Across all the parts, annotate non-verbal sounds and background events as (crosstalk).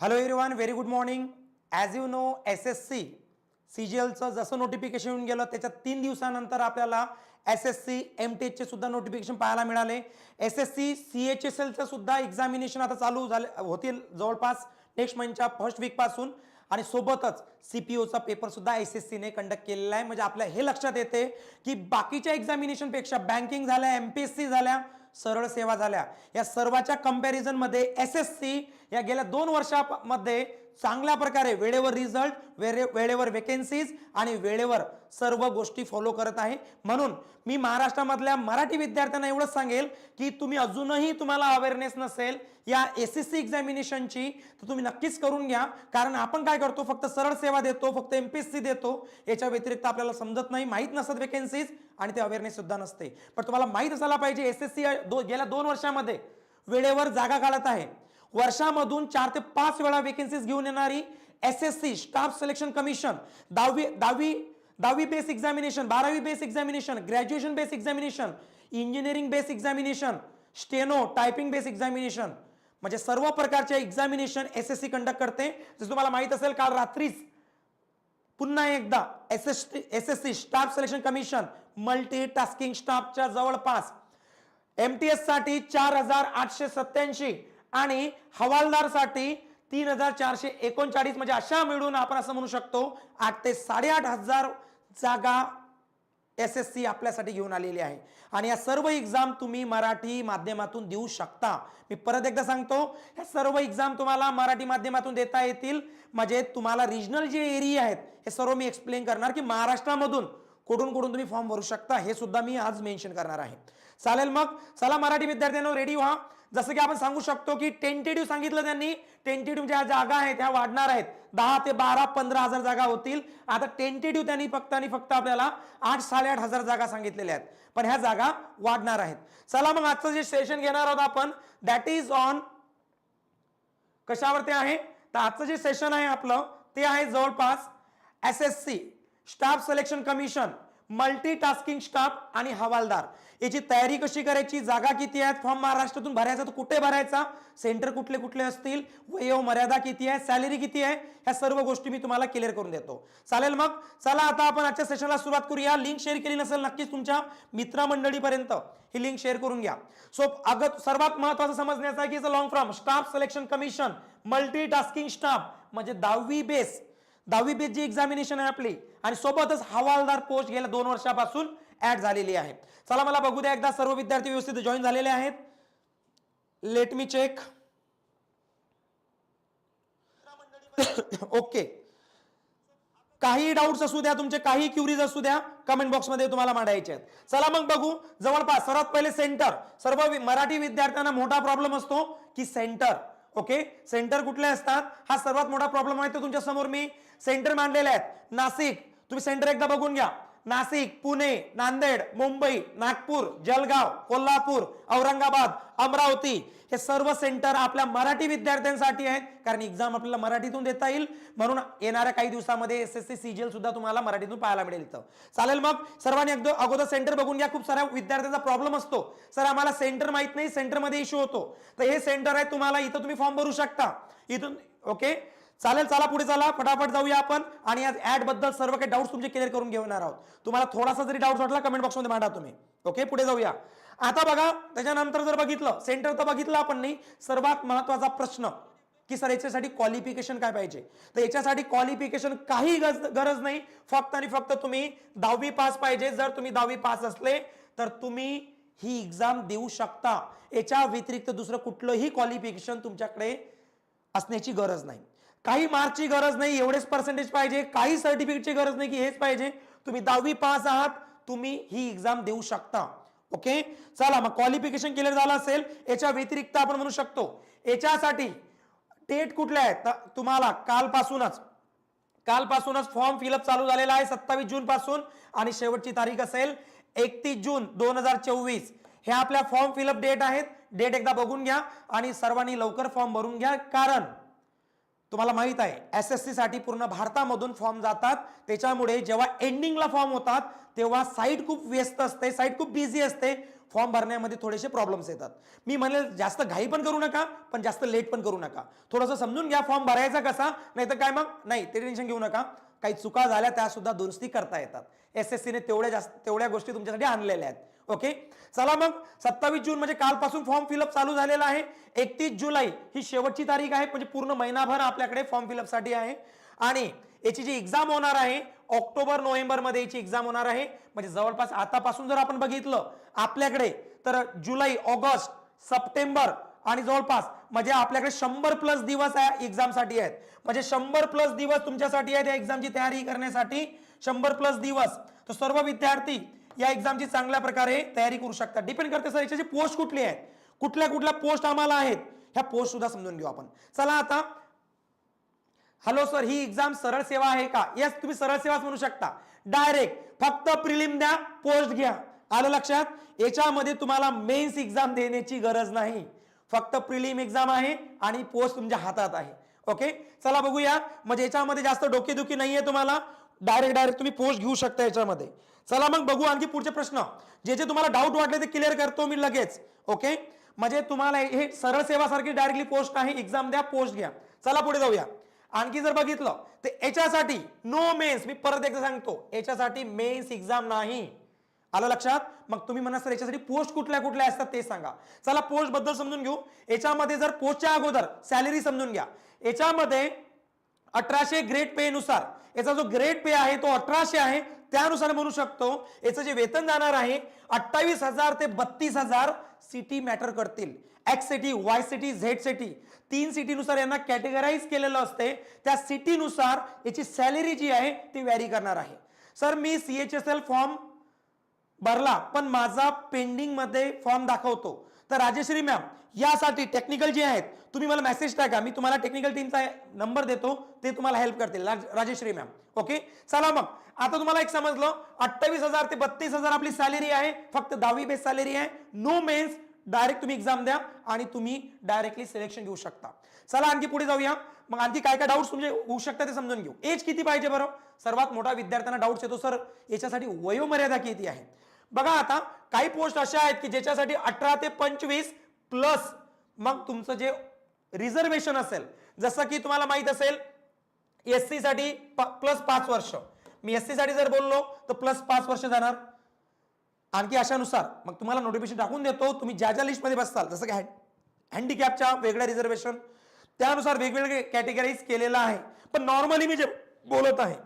Hello everyone very good morning as you know S S C C G एलचं जसं notification येऊन गेलं त्याच्या तीन दिवसानंतर आपल्याला S S C M T एचचे सुद्धा नोटिफिकेशन पाहायला मिळाले. S S C C H S एलचं सुद्धा एक्झामिनेशन आता चालू झाले होतील जवळपास नेक्स्ट मंथच्या फर्स्ट वीकपासून आणि सोबतच सी पी ओचा पेपरसुद्धा एस एस सीने कंडक्ट केलेला आहे. म्हणजे आपल्या हे लक्षात येते की बाकीच्या एक्झामिनेशनपेक्षा बँकिंग झाल्या एम पी एस सी झाल्या सरळ सेवा झाल्या. या सर्वाच्या कंपॅरिझनमध्ये एस एस सी या गेल्या दोन वर्षामध्ये चांगल्या प्रकारे वेळेवर रिझल्ट वेळे वेळेवर वेकेन्सीज आणि वेळेवर सर्व गोष्टी फॉलो करत आहे. म्हणून मी महाराष्ट्रामधल्या मराठी विद्यार्थ्यांना एवढंच सांगेल की तुम्ही अजूनही तुम्हाला अवेअरनेस नसेल या एस एस सी एक्झामिनेशनची तर तुम्ही नक्कीच करून घ्या. कारण आपण काय करतो? फक्त सरळ सेवा देतो फक्त एम पी एस सी देतो. याच्या व्यतिरिक्त आपल्याला समजत नाही माहीत नसत वेकेन्सीज आणि ते अवेअरनेस सुद्धा नसते. पण तुम्हाला माहीत असायला पाहिजे एस एस सी दो गेल्या दोन वर्षामध्ये वेळेवर जागा काढत आहे. वर्षामधून चार ते पाच वेळा वेकेन्सीज घेऊन येणारी S S C staff selection commission दहावी दहावी दहावी बेस एक्झामिनेशन बारावी base examination graduation base examination engineering base examination steno typing base examination म्हणजे सर्व प्रकारचे examination S S C conduct करते. जसं तुम्हाला माहीत असेल काल रात्रीच पुन्हा एकदा S S S S C staff selection commission multi tasking स्टाफच्या जवळपास एम टी एससाठी चार हजार आठशे सत्याऐंशी आणि हवालदारसाठी तीन हजार चारशे एकोणचाळीस म्हणजे अशा मिळून आपण असं म्हणू शकतो आठ ते साडेआठ हजार जागा एस एस सी आपल्यासाठी घेऊन आलेली आहे. आणि या सर्व एक्झाम तुम्ही मराठी माध्यमातून देऊ शकता. मी परत एकदा सांगतो या सर्व एक्झाम तुम्हाला मराठी माध्यमातून देता येतील. म्हणजे तुम्हाला रिजनल जे एरिया आहेत हे सर्व मी एक्सप्लेन करणार की महाराष्ट्रामधून कुठून कुठून तुम्ही फॉर्म भरू शकता हे सुद्धा मी आज मेन्शन करणार आहे. चालेल मग? चला मराठी विद्यार्थ्यांना रेडी व्हा. जसं की आपण सांगू शकतो की टेंटेटिव्ह सांगितलं त्यांनी. टेंटेटिव्ह ज्या जागा आहेत त्या वाढणार आहेत. दहा ते बारा पंधरा हजार जागा होतील. आता टेंटेटिव्ह त्यांनी फक्त आणि फक्त आपल्याला आठ साडेआठ हजार जागा सांगितलेल्या आहेत. पण ह्या जागा वाढणार आहेत. चला मग आजचं जे सेशन घेणार आहोत आपण दॅट इज ऑन कशावरती आहे? तर आजचं जे सेशन आहे आपलं ते आहे जवळपास S S C staff selection commission multi tasking staff आणि हवालदार. याची तयारी कशी करायची? जागा किती आहेत? फॉर्म महाराष्ट्रातून भरायचा तर कुठे भरायचा? सेंटर कुठले कुठले असतील? वयो मर्यादा किती आहे? सॅलरी किती आहे? ह्या सर्व गोष्टी मी तुम्हाला क्लिअर करून देतो. चालेल मग? चला आता आपण आजच्या सेशनला सुरुवात करूया. लिंक शेअर केली नसेल नक्कीच तुमच्या मित्रमंडळीपर्यंत ही लिंक शेअर करून घ्या. सो अगत सर्वात महत्वाचं समजण्याचं आहे की long from staff selection commission multi tasking staff म्हणजे दहावी बेस दहावी बेस जी एक्झामिनेशन आहे आपली. आणि सोबतच हवालदार पोस्ट गेल्या दोन वर्षापासून ऍड झालेली आहे. चला मला बघू द्या एकदा सर्व विद्यार्थी व्यवस्थित जॉईन झालेले आहेत. लेट मी चेक ओके काही डाऊट्स असू द्या तुमचे काही क्युरीज असू द्या कमेंट बॉक्समध्ये तुम्हाला मांडायचे आहेत. चला मग बघू. जवळपास सर्वात पहिले सेंटर सर्व मराठी विद्यार्थ्यांना मोठा प्रॉब्लेम असतो की सेंटर ओके? सेंटर कुठले असतात? हा सर्वात मोठा प्रॉब्लेम आहे तो तुमच्यासमोर मी सेंटर मांडलेले आहेत. नाशिक तुम्ही सेंटर एकदा बघून घ्या. नाशिक पुणे नांदेड मुंबई नागपूर जलगाव कोल्हापूर औरंगाबाद अमरावती हे सर्व सेंटर आपल्या मराठी विद्यार्थ्यांसाठी आहेत. कारण एक्झाम आपल्याला मराठीतून देता येईल. म्हणून येणाऱ्या काही दिवसामध्ये एस एस सी सीजीएल सुद्धा तुम्हाला मराठीतून पाहायला मिळेल इथं. चालेल मग? सर्वांनी अगदी अगोदर सेंटर बघून घ्या. खूप साऱ्या विद्यार्थ्यांचा प्रॉब्लेम असतो. सर आम्हाला सेंटर माहीत नाही. सेंटरमध्ये इश्यू होतो. तर हे सेंटर आहे तुम्हाला इथं तुम्ही फॉर्म भरू शकता. इथून ओके चालेल चला पुढे चला. फटाफट जाऊया आपण. आणि आज ऍडबद्दल सर्व काही डाऊट्स तुमचे क्लिअर करून घेणार आहोत. तुम्हाला थोडासा जरी डाऊट वाटला कमेंट बॉक्समध्ये मांडा तुम्ही. ओके पुढे जाऊया. आता बघा त्याच्यानंतर जर बघितलं सेंटर तर बघितलं आपण नाही. सर्वात महत्त्वाचा प्रश्न की सर याच्यासाठी क्वालिफिकेशन काय पाहिजे? तर याच्यासाठी क्वालिफिकेशन काही गरज गरज नाही. फक्त आणि फक्त तुम्ही दहावी पास पाहिजे. जर तुम्ही दहावी पास असले तर तुम्ही ही एक्झाम देऊ शकता. याच्या व्यतिरिक्त दुसरं कुठलंही क्वालिफिकेशन तुमच्याकडे असण्याची गरज नाही. काही मार्कची गरज नाही एवढेच पर्सेंटेज पाहिजे काही सर्टिफिकेटची गरज नाही की हेच पाहिजे. तुम्ही दहावी पास आहात तुम्ही ही एक्झाम देऊ शकता. ओके चला मग क्वालिफिकेशन क्लिअर झालं असेल याच्या व्यतिरिक्त आपण म्हणू शकतो याच्यासाठी डेट कुठल्या आहेत? तर तुम्हाला कालपासूनच कालपासूनच फॉर्म फिलअप चालू झालेला आहे सत्तावीस जून पासून. आणि शेवटची तारीख असेल एकतीस जून दोन हजार चोवीस. हे आपल्या फॉर्म फिलअप डेट आहेत. डेट एकदा बघून घ्या आणि सर्वांनी लवकर फॉर्म भरून घ्या. कारण तुम्हाला माहीत आहे एस एस सीसाठी पूर्ण भारतामधून फॉर्म जातात. त्याच्यामुळे जेव्हा एंडिंगला फॉर्म होतात तेव्हा साईट खूप व्यस्त असते साईट खूप बिझी असते. फॉर्म भरण्यामध्ये थोडेसे प्रॉब्लेम्स येतात. मी म्हणेल जास्त घाई पण करू नका पण जास्त लेट पण करू नका. थोडंसं समजून घ्या फॉर्म भरायचा कसा नाही तर काय मग? नाही ते टेन्शन घेऊ नका. काही चुका झाल्या त्या सुद्धा दुरुस्ती करता येतात. एस एस सीने तेवढ्या जास्त तेवढ्या गोष्टी तुमच्यासाठी आणलेल्या आहेत. ओके? चला मग सत्तावीस जून म्हणजे कालपासून फॉर्म फिलअप चालू झालेला आहे. एकतीस जुलै ही शेवटची तारीख आहे म्हणजे पूर्ण महिनाभर आपल्याकडे फॉर्म फिलअपसाठी आहे. आणि याची जी एक्झाम होणार आहे ऑक्टोबर नोव्हेंबरमध्ये याची एक्झाम होणार आहे. म्हणजे जवळपास आतापासून जर आपण बघितलं आपल्याकडे तर जुलै ऑगस्ट सप्टेंबर आणि जवळपास म्हणजे आपल्याकडे शंभर प्लस दिवस या एक्झामसाठी आहेत. म्हणजे शंभर प्लस दिवस तुमच्यासाठी आहेत या एक्झामची तयारी करण्यासाठी. शंभर प्लस दिवस. तर सर्व विद्यार्थी या एक्झामची चांगल्या प्रकारे तयारी करू शकता. डिपेंड करते सर याच्याची पोस्ट कुठली आहे कुठल्या कुठल्या पोस्ट आम्हाला आहेत? ह्या पोस्ट सुद्धा समजून घेऊ आपण. चला आता. हॅलो सर ही एक्झाम सरळ सेवा आहे का? येस तुम्ही सरळ सेवाच म्हणू शकता. डायरेक्ट फक्त प्रिलिम द्या पोस्ट घ्या. आलं लक्षात? याच्यामध्ये तुम्हाला मेन्स एक्झाम देण्याची गरज नाही. फक्त प्रिलिम एक्झाम आहे आणि पोस्ट तुमच्या हातात आहे. ओके चला बघूया. म्हणजे याच्यामध्ये जास्त डोकेदुखी नाहीये तुम्हाला. डायरेक्ट डायरेक्ट तुम्ही पोस्ट घेऊ शकता याच्यामध्ये. चला मग बघू आणखी पुढचे प्रश्न. जे जे तुम्हाला डाऊट वाटले ते क्लिअर करतो मी लगेच. ओके म्हणजे तुम्हाला हे सरळ सेवासारखी डायरेक्टली पोस्ट आहे एक्झाम द्या पोस्ट घ्या. चला पुढे जाऊया. आणखी जर बघितलं तर याच्यासाठी नो मेन्स मी परत एकदा सांगतो याच्यासाठी मेन्स एक्झाम नाही. आलं लक्षात? मग तुम्ही म्हणा सर याच्यासाठी पोस्ट कुठल्या कुठल्या असतात ते सांगा. चला पोस्टबद्दल समजून घेऊ. याच्यामध्ये जर पोस्टच्या अगोदर सॅलरी समजून घ्या. याच्यामध्ये अठराशे ग्रेड पे नुसार याचा जो ग्रेड पे आहे तो अठराशे आहे त्यानुसार म्हणू शकतो याचं जे वेतन जाणार आहे अठ्ठावीस हजार ते बत्तीस हजार सिटी मॅटर करतील. X city Y city Z city तीन सिटीनुसार यांना कॅटेगराईज केलेलं असते. त्या सिटीनुसार याची सॅलरी जी आहे ती व्हॅरी करणार आहे. सर मी C H S L form भरला पण माझा पेंडिंगमध्ये फॉर्म दाखवतो. तर राजेश्री मॅम यासाठी टेक्निकल जे आहेत तुम्ही मला मेसेज टाका. मी तुम्हाला टेक्निकल टीमचा नंबर देतो ते तुम्हाला हेल्प करतील. राजेश्री मॅम ओके चला मग. आता तुम्हाला एक समजलं. अठ्ठावीस हजार ते बत्तीस हजार आपली सॅलरी आहे. फक्त दहावी बेस सॅलरी आहे. नो मेन्स डायरेक्ट तुम्ही एक्झाम द्या आणि तुम्ही डायरेक्टली सिलेक्शन घेऊ शकता. चला आणखी पुढे जाऊया. मग आणखी काय काय डाऊट्स तुमचे होऊ शकतात ते समजून घेऊ. एज किती पाहिजे बरं? सर्वात मोठा विद्यार्थ्यांना डाऊट्स येतो सर याच्यासाठी वयोमर्यादा किती आहे? बघा आता काही पोस्ट अशा आहेत की ज्याच्यासाठी अठरा ते पंचवीस प्लस मग तुमचं जे रिझर्वेशन असेल जसं की तुम्हाला माहीत असेल एस सी साठी प्लस पाच वर्ष. मी एस सी साठी जर बोललो तर प्लस पाच वर्ष जाणार. आणखी अशानुसार मग तुम्हाला नोटिफिकेशन टाकून देतो तुम्ही ज्या ज्या लिस्टमध्ये बसताल जसं की हँड हँडिकॅपच्या वेगळ्या रिझर्वेशन त्यानुसार वेगवेगळे कॅटेगरीज केलेला आहे. पण नॉर्मली मी जे बोलत आहे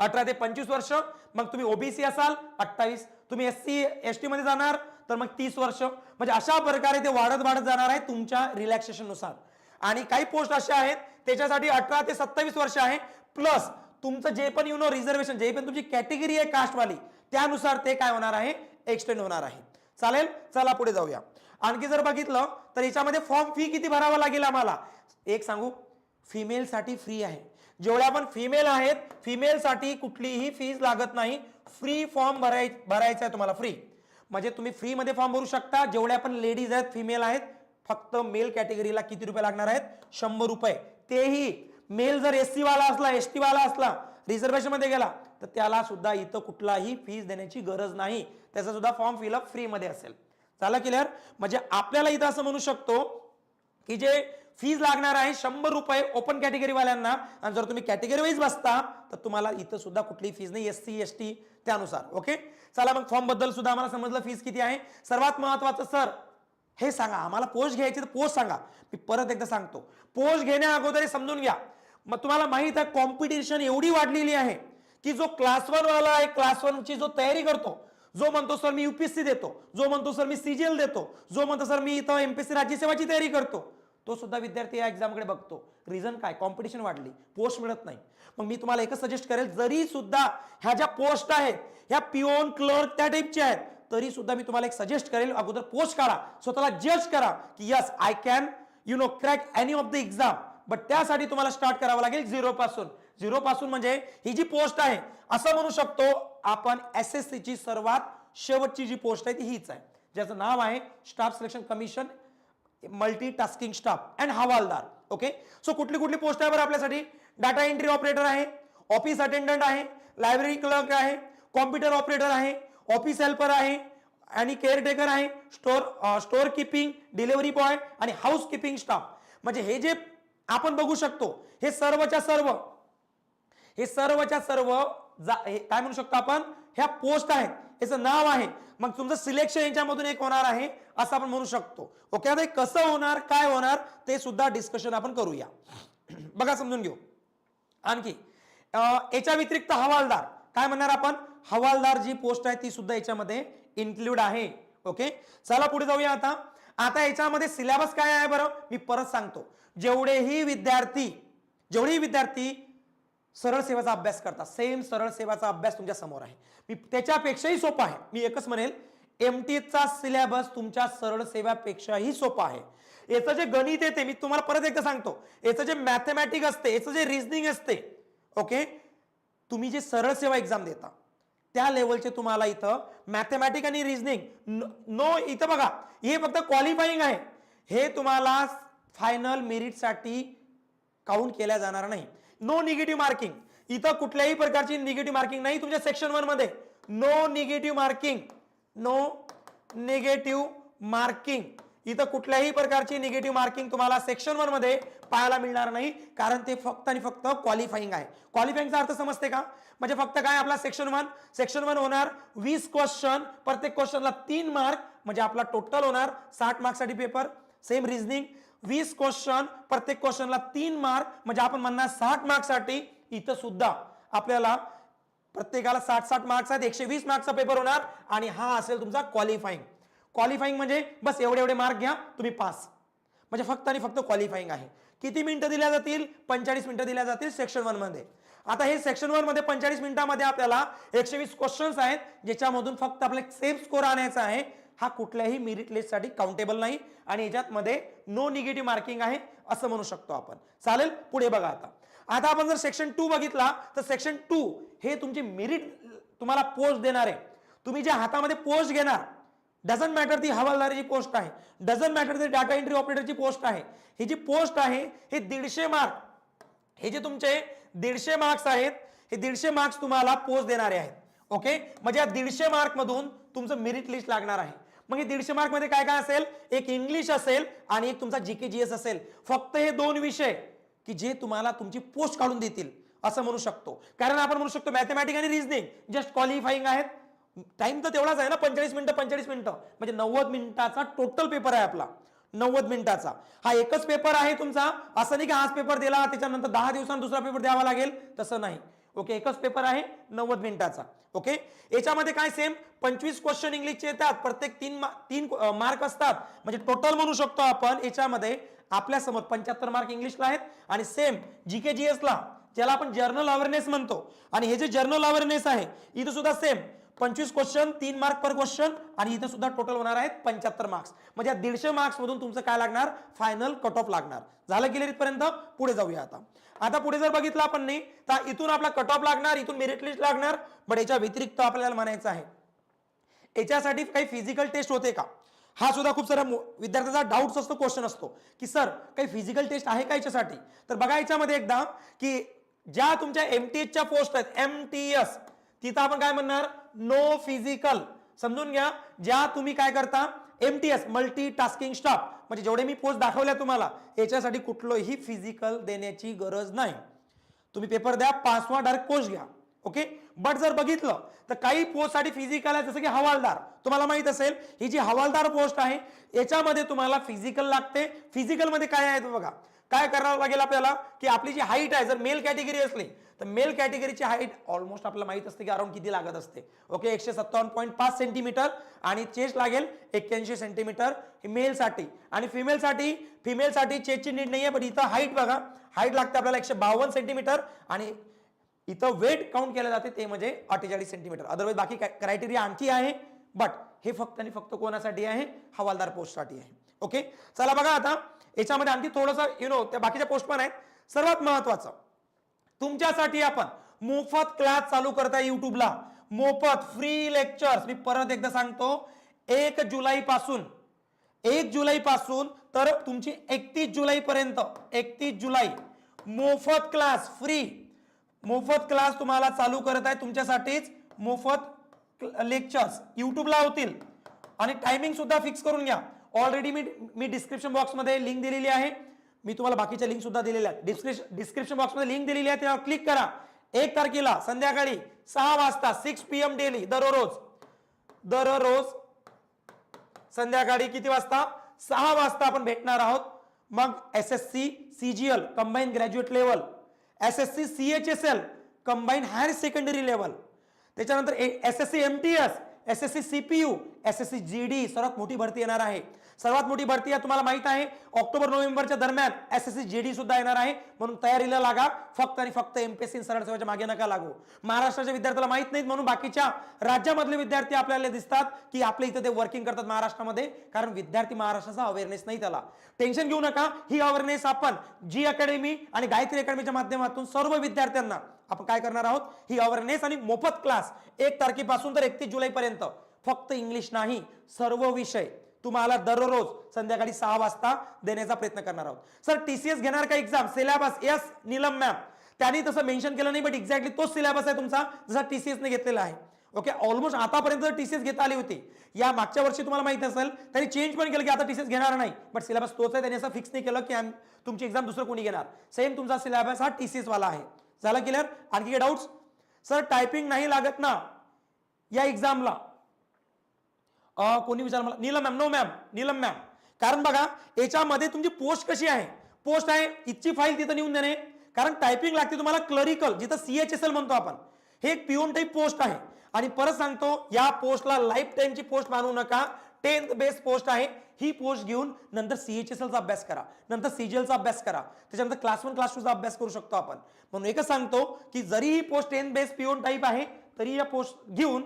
अठरा ते पंचवीस वर्ष मग तुम्ही ओबीसी असाल अठ्ठावीस तुम्ही एस सी एस टी मध्ये जाणार तर मग तीस वर्ष. म्हणजे अशा प्रकारे ते वाढत वाढत जाणार आहे तुमच्या रिलॅक्सेशननुसार. आणि काही पोस्ट अशा आहेत त्याच्यासाठी अठरा ते सत्तावीस वर्ष आहे. प्लस तुमचं जे पण यु नो रिझर्वेशन जे पण तुमची कॅटेगरी आहे कास्टवाली त्यानुसार ते काय होणार आहे? एक्सटेंड होणार आहे. चालेल? चला पुढे जाऊया. आणखी जर बघितलं तर याच्यामध्ये फॉर्म फी किती भरावा लागेल आम्हाला? एक सांगू फिमेल साठी फ्री आहे. जेवढ्या पण फिमेल आहेत फिमेलसाठी कुठलीही फीज लागत नाही. फ्री फॉर्म भराय भरायचा आहे तुम्हाला फ्री म्हणजे तुम्ही फ्रीमध्ये फॉर्म भरू शकता. जेवढ्या पण लेडीज आहेत फिमेल आहेत फक्त मेल कॅटेगरीला किती रुपये लागणार आहेत? शंभर रुपये. तेही मेल जर एस सी वाला असला एस टी वाला असला रिझर्वेशनमध्ये गेला तर त्याला सुद्धा इथं कुठलाही फीज देण्याची गरज नाही. त्याचा सुद्धा फॉर्म फिलअप फ्रीमध्ये असेल. झालं क्लिअर म्हणजे आपल्याला इथं असं म्हणू शकतो की जे फीज लागणार आहे शंभर रुपये ओपन कॅटेगरीवाल्यांना आणि जर तुम्ही कॅटेगरी वाईज बसता तर तुम्हाला इथं सुद्धा कुठलीही फीज नाही एस सी एस टी त्यानुसार. ओके चला मग फॉर्मबद्दल सुद्धा आम्हाला समजलं फीज किती आहे. सर्वात महत्वाचं सर हे सांगा. आम्हाला पोस्ट घ्यायची तर पोस्ट सांगा. मी परत एकदा सांगतो. पोस्ट घेण्या अगोदर समजून घ्या. मग तुम्हाला माहीत आहे कॉम्पिटिशन एवढी वाढलेली आहे की जो क्लास वन वाला आहे क्लास वन ची जो तयारी करतो जो म्हणतो सर मी युपीएससी देतो. जो म्हणतो सर मी सीजीएल देतो. जो म्हणतो सर मी इथं एमपीएससी राज्यसेवाची तयारी करतो. तो सुद्धा विद्यार्थी या एक्झामकडे बघतो. रिझन काय? कॉम्पिटिशन वाढली. पोस्ट मिळत नाही. मग मी तुम्हाला एकच सजेस्ट करेल जरी सुद्धा ह्या ज्या पोस्ट आहेत ह्या पिओन क्लर्क त्या टाईपच्या आहेत तरी सुद्धा मी तुम्हाला एक सजेस्ट करेल अगोदर पोस्ट काढा. स्वतःला जज करा की yes I can you know crack any of the exam but त्यासाठी तुम्हाला स्टार्ट करावं लागेल झिरो पासून. झिरो पासून म्हणजे ही जी पोस्ट आहे असं म्हणू शकतो आपण एस एस ची सर्वात शेवटची जी पोस्ट आहे ती हीच आहे. ज्याचं नाव आहे staff selection commission multi tasking staff and हवालदार ओके सो कुठली कुठली पोस्ट आहे बरं आपल्यासाठी? डाटा एंट्री ऑपरेटर आहे ऑफिस अटेंडंट आहे लायब्ररी क्लर्क आहे कॉम्प्युटर ऑपरेटर आहे ऑफिस हेल्पर आहे आणि केअरटेकर आहे store store keeping delivery boy आणि हाऊस किपिंग स्टाफ म्हणजे हे जे आपण बघू शकतो हे सर्वच्या सर्व हे सर्वच्या सर्व जा- काय म्हणू शकतो आपण? ह्या पोस्ट आहेत. याचं नाव आहे. मग तुमचं सिलेक्शन यांच्यामधून एक होणार आहे असं आपण म्हणू शकतो. ओके आता कसं होणार काय होणार ते सुद्धा डिस्कशन आपण करूया. (clears throat) बघा समजून घेऊ. आणखी याच्या व्यतिरिक्त हवालदार काय म्हणणार आपण? हवालदार जी पोस्ट आहे ती सुद्धा याच्यामध्ये इन्क्लूड आहे. ओके चला पुढे जाऊया आता. आता याच्यामध्ये सिलेबस काय आहे बरं? मी परत सांगतो. जेवढेही विद्यार्थी जेवढेही विद्यार्थी सरळ सेवाचा अभ्यास करता. सेम सरळ सेवाचा अभ्यास तुमच्यासमोर आहे. मी त्याच्यापेक्षाही सोपा आहे. मी एकच म्हणेल एम टीचा सिलेबस तुमच्या सरळ सेवापेक्षाही सोपा आहे. याचं जे गणित येते मी तुम्हाला परत एकदा सांगतो. याचं जे मॅथमॅटिक असते याचं जे रिझनिंग असते ओके तुम्ही जे सरळ सेवा एक्झाम देता त्या लेवलचे तुम्हाला इथं मॅथमॅटिक आणि रिझनिंग नो इथं बघा हे फक्त क्वालिफाईंग आहे. हे तुम्हाला फायनल मेरिटसाठी काउंट केल्या जाणार नाही. नो निगेटिव्ह मार्किंग इथं कुठल्याही प्रकारची निगेटिव्ह मार्किंग नाही तुमच्या सेक्शन वनमध्ये. No negative marking no negative marking इथं कुठल्याही प्रकारची निगेटिव्ह मार्किंग तुम्हाला सेक्शन वनमध्ये पाहायला मिळणार नाही कारण ते फक्त आणि फक्त क्वालिफाईंग आहे. क्वालिफाईंगचा अर्थ समजते का? म्हणजे फक्त काय आपला सेक्शन वन सेक्शन वन होणार वीस क्वेश्चन प्रत्येक क्वेश्चनला तीन मार्क म्हणजे आपला टोटल होणार साठ मार्क्ससाठी पेपर सेम रिझनिंग वीस क्वेश्चन प्रत्येक क्वेश्चनला तीन मार्क म्हणजे आपण म्हणणार साठ मार्कसाठी इथं सुद्धा आपल्याला प्रत्येकाला साठ साठ मार्क्स आहेत एकशे वीस मार्क्सचा पेपर होणार आणि हा असेल तुमचा क्वालिफाईंग क्वालिफाईंग म्हणजे बस एवढे एवढे मार्क घ्या तुम्ही पास म्हणजे फक्त आणि फक्त क्वालिफाईंग आहे. किती मिनिटं दिल्या जातील? पंचेचाळीस मिनिटं दिल्या जातील सेक्शन वनमध्ये. आता हे सेक्शन वनमध्ये पंचेचाळीस मिनिटांमध्ये आपल्याला एकशे वीस क्वेश्चन्स आहेत ज्याच्यामधून फक्त आपल्याला सेफ स्कोर आणायचा आहे हा कुठल्याही मेरिट लिस्टसाठी काउंटेबल नाही आणि याच्यात मध्ये नो निगेटिव्ह मार्किंग आहे असं म्हणू शकतो आपण. चालेल? पुढे बघा आता. आता आपण जर सेक्शन टू बघितला तर सेक्शन टू हे तुमची मेरिट तुम्हाला पोस्ट देणार आहे. तुम्ही ज्या हातामध्ये पोस्ट घेणार डझंट मॅटर ती हवालदारीची पोस्ट आहे. डझंट मॅटर ती डाटा एंट्री ऑपरेटरची पोस्ट आहे. ही जी पोस्ट आहे हे दीडशे मार्क हे जे तुमचे दीडशे मार्क्स आहेत हे दीडशे मार्क्स तुम्हाला पोस्ट देणारे आहेत. ओके म्हणजे या दीडशे मार्क मधून तुमचं मेरिट लिस्ट लागणार आहे. मग हे दीडशे मार्कमध्ये काय काय असेल? एक इंग्लिश असेल आणि एक तुमचा जीके जीएस असेल. फक्त हे दोन विषय की जे तुम्हाला तुमची पोस्ट काढून देतील असं म्हणू शकतो. कारण आपण म्हणू शकतो मॅथमॅटिक आणि रिझनिंग जस्ट क्वालिफाईंग आहेत. टाइम तर तेवढाच आहे ना पंचेचाळीस मिनिटं पंचेचाळीस मिनिटं. म्हणजे नव्वद मिनिटाचा टोटल पेपर आहे आपला. नव्वद मिनिटाचा. हा एकच पेपर आहे तुमचा. असं नाही की हाच पेपर दिला त्याच्यानंतर दहा दिवसांनी दुसरा पेपर द्यावा लागेल. तसं नाही. ओके एकच पेपर आहे नव्वद मिनिटाचा. ओके? याच्यामध्ये काय सेम पंचवीस क्वेश्चन इंग्लिशचे येतात प्रत्येक तीन मा- तीन मार्क असतात. म्हणजे टोटल म्हणू शकतो आपण याच्यामध्ये आपल्यासमोर पंच्याहत्तर मार्क इंग्लिशला आहेत आणि सेम जीके जीएस ला ज्याला आपण जर्नल अवेअरनेस म्हणतो. आणि हे जे जर्नल अवेअरनेस आहे इथं सुद्धा सेम पंचवीस क्वेश्चन तीन मार्क पर क्वेश्चन आणि इथं सुद्धा टोटल होणार आहेत पंच्याहत्तर मार्क्स म्हणजे या दीडशे मार्क्स मधून तुमचं काय लागणार? फायनल कट ऑफ लागणार. झालं गेले इथपर्यंत? पुढे जाऊया आता. आता पुढे जर बघितलं आपण नाही तर इथून आपला कट ऑफ लागणार इथून मेरिट लिस्ट लागणार पण याच्या व्यतिरिक्त आपल्याला म्हणायचं आहे याच्यासाठी काही फिजिकल टेस्ट होते का? हा सुद्धा खूप सारा विद्यार्थ्याचा डाऊट्स असतो क्वेश्चन असतो. की सर काही फिजिकल टेस्ट आहे का याच्यासाठी? तर बघा याच्यामध्ये एकदा की ज्या तुमच्या एम टी एसच्या पोस्ट आहेत एम टी एस तिथं आपण काय म्हणणार? नो फिजिकल समजून घ्या ज्या तुम्ही काय करता? एमटीएस मल्टी टास्किंग स्टाफ म्हणजे जेवढे मी पोस्ट दाखवल्या तुम्हाला याच्यासाठी कुठलंही फिजिकल देण्याची गरज नाही. तुम्ही पेपर द्या पाचवा डायरेक्ट पोस्ट घ्या. ओके बट जर बघितलं तर काही पोस्टसाठी फिजिकल आहे जसं की हवालदार. तुम्हाला माहीत असेल ही जी हवालदार पोस्ट आहे याच्यामध्ये तुम्हाला फिजिकल लागते. फिजिकलमध्ये काय आहे बघा? काय करावं लागेल आपल्याला? की आपली जी हाईट आहे जर मेल कॅटेगरी असली तर मेल कॅटेगरीची हाईट ऑलमोस्ट आपल्याला माहीत असते की अराउंड किती लागत असते. ओके एकशे सत्तावन्न पॉईंट पाच सेंटीमीटर आणि चेस्ट लागेल एक्क्याऐंशी सेंटीमीटर मेलसाठी आणि फिमेलसाठी फिमेलसाठी चेस्टची नीड नाही आहे पण इथं हाईट बघा. हाईट लागते आपल्याला एकशे बावन्न सेंटीमीटर आणि इथं वेट काउंट केलं जाते ते म्हणजे अठ्ठेचाळीस सेंटीमीटर अदरवाईज बाकी क्रायटेरिया आणखी आहे बट हे फक्त आणि फक्त कोणासाठी आहे? हवालदार पोस्टसाठी आहे. ओके चला बघा आता. याच्यामध्ये आणखी थोडंसं यु नो त्या बाकीच्या पोस्ट पण आहेत. सर्वात महत्वाचं तुमच्यासाठी आपण मोफत क्लास चालू करताय युट्यूबला मोफत फ्री लेक्चर्स मी परत एकदा सांगतो एक जुलै पासून एक जुलै पासून तर तुमची एकतीस जुलै पर्यंत एकतीस जुलै मोफत क्लास फ्री मोफत क्लास तुम्हाला चालू करत आहे तुमच्यासाठीच मोफत लेक्चर्स युट्यूबला होतील. आणि टायमिंग सुद्धा फिक्स करून घ्या. ऑलरेडी मी मी डिस्क्रिप्शन बॉक्समध्ये लिंक दिलेली आहे. मी तुम्हाला बाकीच्या लिंक सुद्धा दिलेल्या आहेत. डिस्क्रिप्शन डिस्क्रिप्शन बॉक्समध्ये लिंक दिलेली आहे. त्यावर क्लिक करा. एक तारखेला संध्याकाळी सहा वाजता सिक्स पी एम डेली दररोज दररोज संध्याकाळी किती वाजता? सहा वाजता आपण भेटणार आहोत. मग S S C C G L combine graduate level S S C C H S L combine higher secondary level त्याच्यानंतर S S C M T S S S C CPO S S C G D सर्वात मोठी भरती येणार आहे. सर्वात मोठी भरती आहे तुम्हाला माहीत आहे ऑक्टोबर नोव्हेंबरच्या दरम्यान S S C G D सुद्धा येणार आहे. म्हणून तयारीला लागा फक्त आणि फक्त एमपीएससी सरळ सेवेच्या मागे नका लागू. महाराष्ट्राच्या विद्यार्थ्याला माहीत नाहीत म्हणून बाकीच्या राज्यामधले विद्यार्थी आपल्याला दिसतात की आपल्या इथं ते वर्किंग करतात महाराष्ट्रामध्ये कारण विद्यार्थी महाराष्ट्राचा अवेअरनेस नाही त्याला. टेन्शन घेऊ नका ही अवेअरनेस आपण जी अकॅडमी आणि गायत्री अकॅडमीच्या माध्यमातून सर्व विद्यार्थ्यांना आपण काय करणार आहोत? ही अवेअरनेस आणि मोफत क्लास एक तारखेपासून तर एकतीस जुलैपर्यंत. फक्त इंग्लिश नाही सर्व विषय. तुम्हाला दररोज संध्याकाळी सहा वाजता देण्याचा प्रयत्न करणार आहोत. सर टीसीएस घेणार का exam syllabus yes Neelam ma'am त्यांनी तसं मेन्शन केलं नाही बट एक्झॅक्टली तोच सिलेबस आहे तुमचा जसा टीसीएस ने घेतलेला आहे. ओके ऑलमोस्ट आतापर्यंत टीसीएस घेता आली होती या मागच्या वर्षी तुम्हाला माहिती असेल त्यांनी चेंज पण केलं की आता टीसीएस घेणार नाही. बट सिलेबस तोच आहे त्यांनी असं फिक्स नाही केलं की आम- तुमची एक्झाम दुसरं कोणी घेणार. सेम तुमचा सिलेबस हा टीसीएस वाला आहे. झाला क्लिअर आणखी काही डाऊट्स सर टायपिंग नाही लागत ना या एक्झामला कोणी विचार मला? Neelam ma'am no ma'am Neelam ma'am कारण बघा याच्यामध्ये तुमची पोस्ट कशी आहे? पोस्ट आहे इथची फाईल तिथं नेऊन देणे. कारण टायपिंग लागते तुम्हाला क्लरिकल जिथं सीएचएसएल म्हणतो आपण. हे एक पिओन टाईप पोस्ट आहे. आणि परत सांगतो या पोस्टला लाईफ टाईमची पोस्ट मानू नका. टेन्थ बेस्ट पोस्ट आहे. ही पोस्ट घेऊन नंतर सीएचएसएलचा अभ्यास करा. नंतर सीजीएलचा अभ्यास करा. त्याच्यानंतर क्लास वन क्लास टूचा अभ्यास करू शकतो आपण. म्हणून एकच सांगतो की जरी ही post tenth based peon type आहे तरी या पोस्ट घेऊन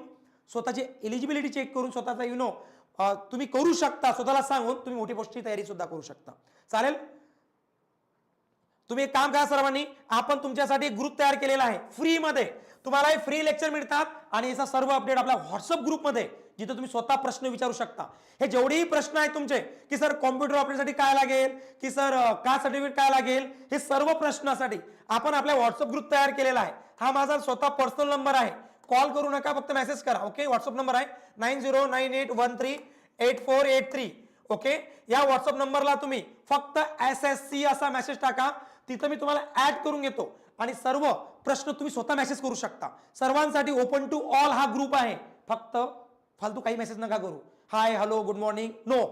स्वतःची एलिजिबिलिटी चेक करून स्वतःचा यु नो तुम्ही करू शकता. स्वतःला सांगून तुम्ही मोठी पोस्टची तयारी सुद्धा करू शकता. चालेल? तुम्ही एक काम करा सर्वांनी. आपण तुमच्यासाठी एक ग्रुप तयार केलेला आहे. फ्रीमध्ये तुम्हाला हे फ्री लेक्चर मिळतात आणि याचा सर्व अपडेट आपल्या व्हॉट्सअप ग्रुपमध्ये जिथे तुम्ही स्वतः प्रश्न विचारू शकता. हे जेवढेही प्रश्न आहेत तुमचे की सर कॉम्प्युटर ऑपरेटरसाठी काय लागेल? की सर का सर्टिफिकेट काय लागेल? हे सर्व प्रश्नासाठी आपण आपल्या व्हॉट्सअप ग्रुप तयार केलेला आहे. हा माझा स्वतः पर्सनल नंबर आहे. कॉल करू नका फक्त मेसेज करा ओके? व्हॉट्सअप नंबर आहे nine zero nine eight one three eight four eight three okay? या व्हॉट्सअप नंबरला तुम्ही फक्त एस एस सी असा मेसेज टाका तिथं मी तुम्हाला ऍड करून घेतो. आणि सर्व प्रश्न तुम्ही स्वतः मेसेज करू शकता. सर्वांसाठी ओपन टू ऑल हा ग्रुप आहे. फक्त फालतू काही मेसेज नका करू. Hi hello good morning no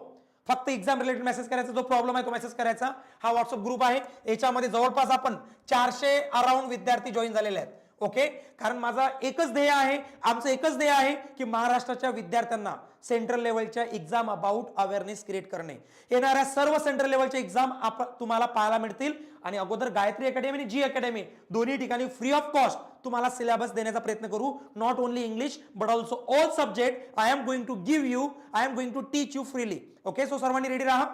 फक्त एक्झाम रिलेटेड मेसेज करायचा जो प्रॉब्लेम आहे तो मेसेज करायचा. हा व्हॉट्सअप ग्रुप आहे. याच्यामध्ये जवळपास आपण चारशे अराउंड विद्यार्थी जॉईन झालेले आहेत. ओके? कारण माझा एकच ध्येय आहे आमचं एकच ध्येय आहे की महाराष्ट्राच्या विद्यार्थ्यांना सेंट्रल लेवलच्या एक्झाम अबाउट अवेअरनेस क्रिएट करणे. येणाऱ्या सर्व सेंट्रल लेवलच्या एक्झाम आपण तुम्हाला पाहायला मिळतील आणि अगोदर गायत्री अकॅडमी आणि जी अकॅडमी दोन्ही ठिकाणी फ्री ऑफ कॉस्ट तुम्हाला सिलेबस देण्याचा प्रयत्न करू. Not only English but also all subject I am going to give you I am going to teach you freely okay so सर्वांनी रेडी राहा?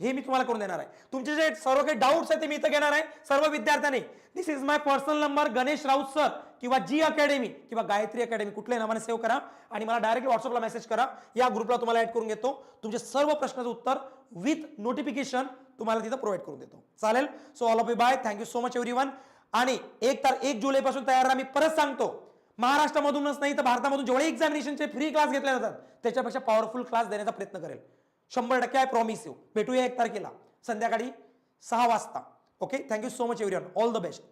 हे मी तुम्हाला करून देणार आहे. तुमचे जे सर्व काही डाऊट्स आहेत ते मी इथं घेणार आहे. सर्व विद्यार्थ्यांनी this is my personal number Ganesh Raut sir किंवा जी अकॅडमी किंवा गायत्री अकॅडमी कुठल्याही नावाने सेव्ह करा आणि मला डायरेक्टली व्हॉट्सअपला मेसेज करा. या ग्रुपला तुम्हाला ऍड करून घेतो. तुमचे सर्व प्रश्नाचं उत्तर विथ नोटिफिकेशन तुम्हाला तिथं प्रोव्हाइड करून देतो. चालेल? So all of you bye thank you so much everyone आणि एक तर एक जुलैपासून तयार राहा. मी परत सांगतो महाराष्ट्रामधूनच नाही तर भारतामधून जेवढे एक्झामिनेशनचे फ्री क्लास घेतले जातात त्याच्यापेक्षा पॉवरफुल क्लास देण्याचा प्रयत्न करेल. शंभर टक्के आय प्रॉमिस यू भेटूया एक तारखेला. संध्याकाळी सहा वाजता. Okay thank you so much every all the best